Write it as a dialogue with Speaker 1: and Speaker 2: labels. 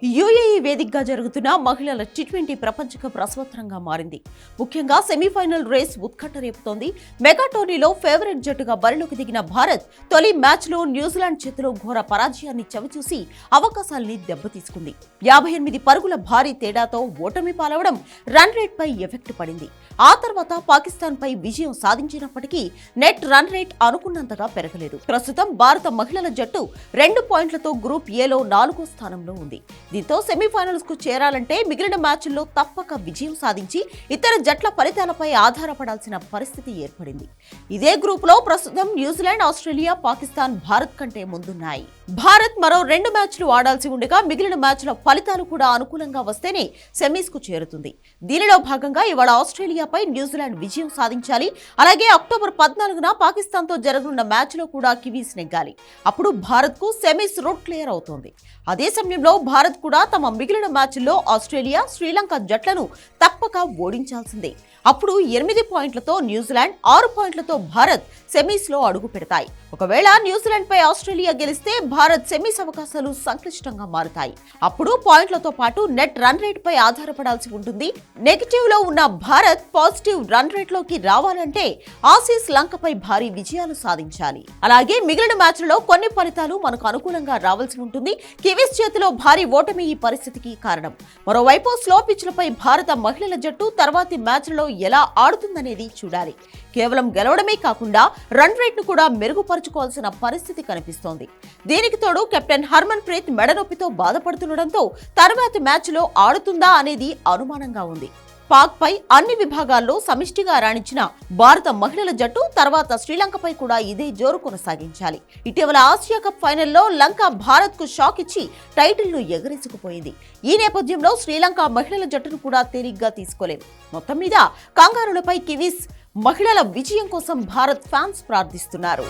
Speaker 1: Y yo ya వేదికగా జరుగుతున్న మహిళల టీ ట్వంటీ ప్రపంచ కప్ రసవత్తరంగా మారింది. ముఖ్యంగా సెమీఫైనల్ రేస్ ఉత్కంఠ రేపుతోంది. మెగా టోర్నీలో ఫేవరెట్ జట్టుగా బరిలోకి దిగిన భారత్ తొలి మ్యాచ్లో న్యూజిలాండ్ చేతిలో ఘోర పరాజయాన్ని చవిచూసి అవకాశాల్ని దెబ్బతీసుకుంది. యాభై ఎనిమిది పరుగుల భారీ తేడాతో ఓటమి పాలవడం రన్ రేట్ పై ఎఫెక్ట్ పడింది. ఆ తర్వాత పాకిస్తాన్ పై విజయం సాధించినప్పటికీ నెట్ రన్ రేట్ అనుకున్నంతగా పెరగలేదు. ప్రస్తుతం భారత మహిళల జట్టు రెండు పాయింట్లతో గ్రూప్ ఏలో నాలుగో స్థానంలో ఉంది. దీంతో సెమీ కు చేరాలంటే మిగిలిన మ్యాచ్ల్లో తప్పక విజయం సాధించి ఇతర జట్ల ఫలితాలపై ఆధారపడాల్సిన పరిస్థితి ఏర్పడింది. ఇదే గ్రూప్లో ప్రస్తుతం న్యూజిలాండ్ ఆస్ట్రేలియా పాకిస్తాన్ భారత్ కంటే ముందున్నాయి. భారత్ మరో రెండు మ్యాచ్లు ఆడాల్సి ఉండగా మిగిలిన మ్యాచ్ల ఫలితాలు కూడా అనుకూలంగా వస్తేనే సెమీస్కు చేరుతుంది. దీనిలో భాగంగా ఇవాళ ఆస్ట్రేలియాపై న్యూజిలాండ్ విజయం సాధించాలి. అలాగే అక్టోబర్ పద్నాలుగున పాకిస్తాన్తో జరగనున్న మ్యాచ్లో కూడా కివీస్ నెగ్గాలి అప్పుడు భారత్కు సెమీస్ రూట్ క్లియర్ అవుతోంది. అదే సమయంలో భారత్ కూడా తమ మిగిలిన మ్యాచ్ల్లో ఆస్ట్రేలియా శ్రీలంక జట్లను తప్పక ఓడించాల్సిందే. అప్పుడు ఎనిమిది పాయింట్లతో న్యూజిలాండ్ ఆరు పాయింట్లతో భారత్ సెమీస్లో అడుగు పెడతాయి. ఒకవేళ న్యూజిలాండ్ పై ఆస్ట్రేలియా గెలిస్తే భారత్ సెమీస్ అవకాశాలు సంక్లిష్టంగా మారుతాయి. అప్పుడు పాయింట్లతో పాటు నెట్ రన్ రేట్ పై ఆధారపడాల్సి ఉంటుంది. నెగిటివ్లో ఉన్న భారత్ పాజిటివ్ రన్ రేట్లోకి రావాలంటే ఆసీస్ లంకపై భారీ విజయాలు సాధించాలి. అలాగే మిగిలిన మ్యాచ్లలో కొన్ని ఫలితాలు మనకు అనుకూలంగా రావాల్సి ఉంటుంది. కివీస్ చేతిలో భారీ ఓటమి ఈ పరిస్థితికి కారణం. మరోవైపు స్లో పిచ్లపై భారత మహిళల జట్టు తర్వాతి మ్యాచ్లలో ఎలా ఆడుతుందనేది చూడాలి. కేవలం గెలవడమే కాకుండా రన్ రేట్ను కూడా మెరుగుపరుచుకోవాల్సిన పరిస్థితి కనిపిస్తోంది. దీనికి తోడు కెప్టెన్ హర్మన్ ప్రీత్ మెడనొప్పితో బాధపడుతుండటంతో తర్వాతి మ్యాచ్లో ఆడుతుందా అనేది అనుమానంగా ఉంది. పాక్పై అన్ని విభాగాల్లో సమిష్టిగా రాణించిన భారత మహిళల జట్టు తర్వాత శ్రీలంకపై కూడా ఇదే జోరు కొనసాగించాలి. ఇటీవల ఆసియా కప్ ఫైనల్లో లంక భారత్కు షాక్ ఇచ్చి టైటిల్ను ఎగరేసుకుపోయింది. ఈ నేపథ్యంలో శ్రీలంక మహిళల జట్టును కూడా తేలిగ్గా తీసుకోలేదు మొత్తం మీద కంగారులపై కివీస్ మహిళల విజయం కోసం భారత్ ఫ్యాన్స్ ప్రార్థిస్తున్నారు.